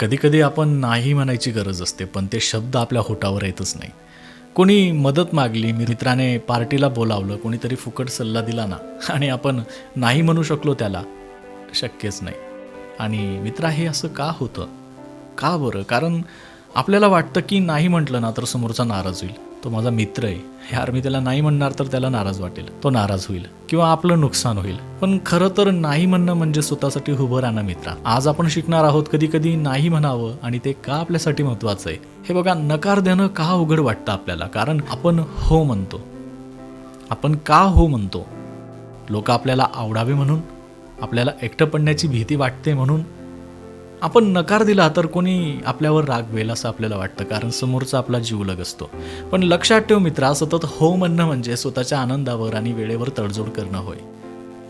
कधी कधी आपण नाही म्हणायची गरज असते पण ते शब्द आपल्या होटावर येतच नाही. कोणी मदत मागली मी मित्राने पार्टीला बोलावलं कोणीतरी फुकट सल्ला दिला ना आणि आपण नाही म्हणू शकलो त्याला शक्यच नाही. आणि मित्रा हे असं का होतं? का बरं? कारण आपल्याला वाटतं की नाही म्हटलं ना तर समोरचा नाराज होईल. तो माझा मित्र आहे. यार मी त्याला नाही म्हणणार तर त्याला नाराज वाटेल. तो नाराज होईल. किंवा आपलं नुकसान होईल. पण खरं तर नाही म्हणणं म्हणजे स्वतःसाठी उभं राहणं मित्रा. आज आपण शिकणार आहोत कधी कधी नाही म्हणावं आणि ते का आपल्यासाठी महत्वाचं आहे? हे बघा नकार देणं का अवघड वाटतं आपल्याला? कारण आपण हो म्हणतो. आपण का हो म्हणतो? लोक आपल्याला आवडावे म्हणून आपल्याला एकटं पडण्याची भीती वाटते म्हणून आपण नकार दिला तर कोणी आपल्यावर रागवेल असं आपल्याला वाटतं कारण समोरचा आपला जीवलग असतो. पण लक्षात ठेव मित्रा सतत हो म्हणणं म्हणजे स्वतःच्या आनंदावर आणि वेळेवर तडजोड करणं होय.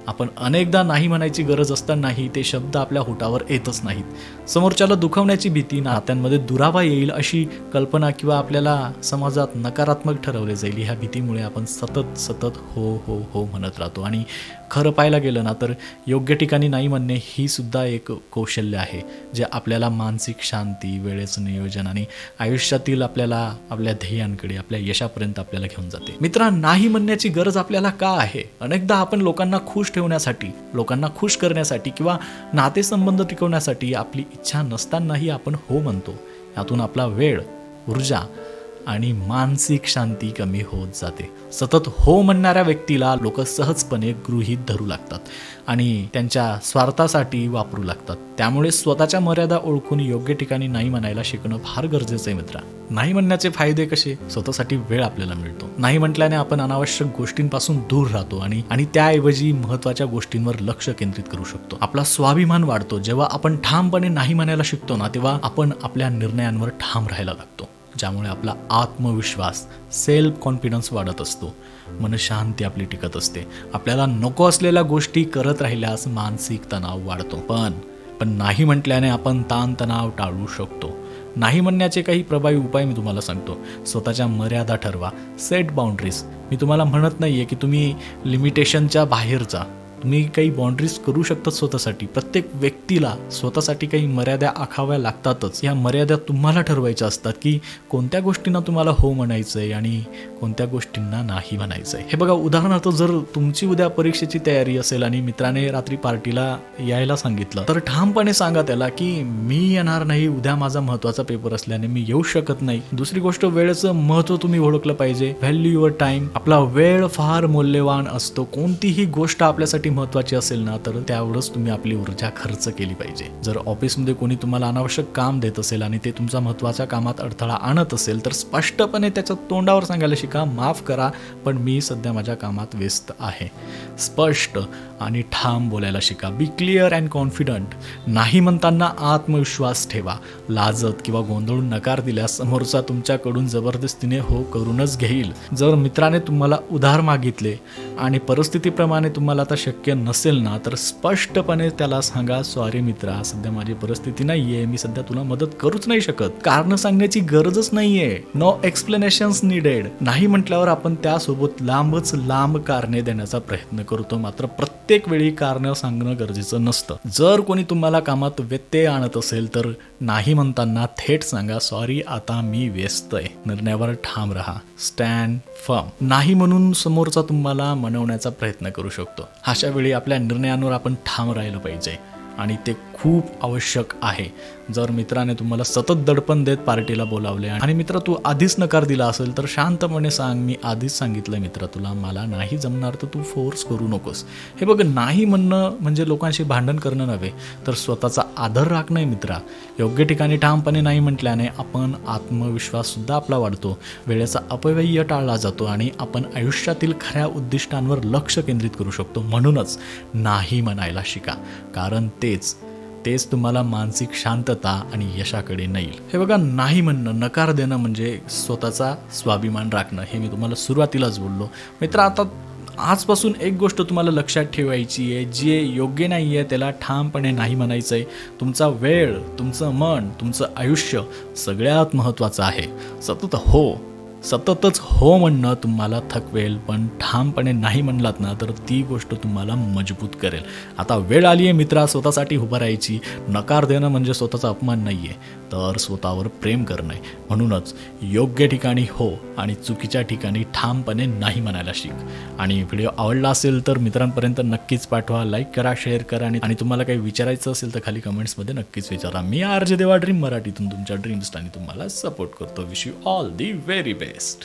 आपण अनेकदा नाही म्हणायची गरज असतानाही ते शब्द आपल्या होटावर येतच नाहीत. समोरच्याला दुखवण्याची भीती नात्यांमध्ये दुरावा येईल अशी कल्पना किंवा आपल्याला समाजात नकारात्मक ठरवले जाईल ह्या भीतीमुळे आपण सतत सतत हो हो हो म्हणत राहतो. आणि खरं पाहायला गेलं ना तर योग्य ठिकाणी नाही म्हणणे ही सुद्धा एक कौशल्य आहे जे आपल्याला मानसिक शांती वेळेचं नियोजन आणि आयुष्यातील आपल्याला आपल्या ध्येयांकडे आपल्या यशापर्यंत आपल्याला घेऊन जाते. मित्रा नाही म्हणण्याची गरज आपल्याला का आहे? अनेकदा आपण लोकांना खुश ठेवण्यासाठी लोकांना खुश करण्यासाठी किंवा नातेसंबंध टिकवण्यासाठी आपली इच्छा नसतानाही आपण हो म्हणतो. यातून आपला वेळ ऊर्जा आणि मानसिक शांती कमी होत जाते. सतत हो म्हणणाऱ्या व्यक्तीला लोक सहजपणे गृहीत धरू लागतात आणि त्यांच्या स्वार्थासाठी वापरू लागतात. त्यामुळे स्वतःच्या मर्यादा ओळखून योग्य ठिकाणी नाही म्हणायला शिकणं फार गरजेचं आहे मित्रा. नाही म्हणण्याचे फायदे कसे? स्वतःसाठी वेळ आपल्याला मिळतो. नाही म्हटल्याने आपण अनावश्यक गोष्टींपासून दूर राहतो आणि आणि त्याऐवजी महत्त्वाच्या गोष्टींवर लक्ष केंद्रित करू शकतो. आपला स्वाभिमान वाढतो. जेव्हा आपण ठामपणे नाही म्हणायला शिकतो ना तेव्हा आपण आपल्या निर्णयांवर ठाम राहायला लागतो. ज्यामुळे आपला आत्मविश्वास सेल्फ कॉन्फिडन्स वाढत असतो. मनशांती आपली टिकत असते. आपल्याला नको असलेल्या गोष्टी करत राहिल्यास मानसिक तणाव वाढतो. पण पण नाही म्हटल्याने आपण ताणतणाव टाळू शकतो. नाही म्हणण्याचे काही प्रभावी उपाय मी तुम्हाला सांगतो. स्वतःच्या मर्यादा ठरवा. सेट बाउंड्रीज मी तुम्हाला म्हणत नाही आहे की तुम्ही लिमिटेशनच्या बाहेर जा. तुम्ही काही बाउंड्रीज करू शकतात स्वतःसाठी. प्रत्येक व्यक्तीला स्वतःसाठी काही मर्यादा आखाव्या लागतातच. या मर्यादा तुम्हाला ठरवायच्या असतात की कोणत्या गोष्टींना तुम्हाला हो म्हणायचं आहे आणि कोणत्या गोष्टींना नाही म्हणायचं आहे हे बघा उदाहरणार्थ जर तुमची उद्या परीक्षेची तयारी असेल आणि मित्राने रात्री पार्टीला यायला सांगितलं तर ठामपणे सांगा त्याला की मी येणार नाही उद्या माझा महत्त्वाचा पेपर असल्याने मी येऊ शकत नाही. दुसरी गोष्ट वेळेचं महत्त्व तुम्ही ओळखलं पाहिजे. व्हॅल्यू युअर टाइम आपला वेळ फार मौल्यवान असतो. कोणतीही गोष्ट आपल्यासाठी महत्वाची असेल ना तर त्यावेळेस तुम्ही आपली ऊर्जा खर्च केली पाहिजे. जर ऑफिसमध्ये कोणी तुम्हाला अनावश्यक काम देत असेल आणि ते तुमचा महत्त्वाच्या कामात अडथळा आणत असेल तर स्पष्टपणे त्याच्या तोंडावर सांगायला शिका माफ करा पण मी सध्या माझ्या कामात व्यस्त आहे. स्पष्ट आणि ठाम बोलायला शिका. बी क्लिअर अँड कॉन्फिडंट नाही म्हणताना आत्मविश्वास ठेवा. लाजत किंवा गोंधळून नकार दिल्यास समोरचा तुमच्याकडून जबरदस्तीने हो करूनच घेईल. जर मित्राने तुम्हाला उधार मागितले आणि परिस्थितीप्रमाणे तुम्हाला आता शक्य नसेल ना तर स्पष्टपणे त्याला सांगा सॉरी मित्रा सध्या माझी परिस्थिती नाहीये. मी सध्या तुला मदत करूच नाही शकत. कारण सांगण्याची गरजच नाहीये. नो एक्सप्लेनेशन्स निडेड नाही म्हटल्यावर आपण त्यासोबत लांबच लांब कारणे देण्याचा प्रयत्न करतो. मात्र प्रत्येक वेळी कारण सांगणं गरजेचं नसतं. जर कोणी तुम्हाला कामात व्यत्यय आणत असेल तर नाही म्हणताना थेट सांगा सॉरी आता मी व्यस्त आहे. निर्णयावर ठाम राहा. स्टँड फर्म नाही म्हणून समोरचा तुम्हाला मनवण्याचा प्रयत्न करू शकतो. अशा वेळी आपल्या निर्णयांवर आपण ठाम राहिलं पाहिजे. आणि ते खूप आवश्यक आहे. जर मित्राने तुम्हाला सतत दडपण देत पार्टीला बोलावले आणि मित्र तू आधीच नकार दिला असेल तर शांतपणे सांग मी आधीच सांगितलं मित्र तुला मला नाही जमणार तर तू फोर्स करू नकोस. हे बघ नाही म्हणणं म्हणजे लोकांशी भांडण करणं नव्हे तर स्वतःचा आदर राखणं आहे मित्रा. योग्य ठिकाणी ठामपणे नाही म्हटल्याने आपण आत्मविश्वाससुद्धा आपला वाढतो. वेळेचा अपव्यय टाळला जातो आणि आपण आयुष्यातील खऱ्या उद्दिष्टांवर लक्ष केंद्रित करू शकतो. म्हणूनच नाही म्हणायला शिका. कारण तेच तेच तुम्हाला मानसिक शांतता आणि यशाकडे नेईल. हे बघा नाही म्हणणं नकार देणं म्हणजे स्वतःचा स्वाभिमान राखणं. हे मी तुम्हाला सुरुवातीलाच बोललो. मित्र आता आजपासून एक गोष्ट तुम्हाला लक्षात ठेवायची आहे जे योग्य नाही आहे त्याला ठामपणे नाही म्हणायचं आहे तुमचा वेळ तुमचं मन तुमचं आयुष्य सगळ्यात महत्त्वाचं आहे. सतत हो सततच हो म्हणणं तुम्हाला थकवेल पण ठामपणे नाही म्हणलात ना तर ती गोष्ट तुम्हाला मजबूत करेल. आता वेळ आली आहे मित्रा स्वतःसाठी उभं राहायची. नकार देणं म्हणजे स्वतःचा अपमान नाही आहे तर स्वतःवर प्रेम करणं. आहे म्हणूनच योग्य ठिकाणी हो आणि चुकीच्या ठिकाणी ठामपणे नाही म्हणायला शिक. आणि व्हिडिओ आवडला असेल तर मित्रांपर्यंत नक्कीच पाठवा. लाईक करा शेअर करा आणि आणि तुम्हाला काही विचारायचं असेल तर खाली कमेंट्समध्ये नक्कीच विचारा. मी आर जे देवा ड्रीम मराठीतून तुमच्या ड्रीम्स आणि तुम्हाला सपोर्ट करतो. Wish you all the very best best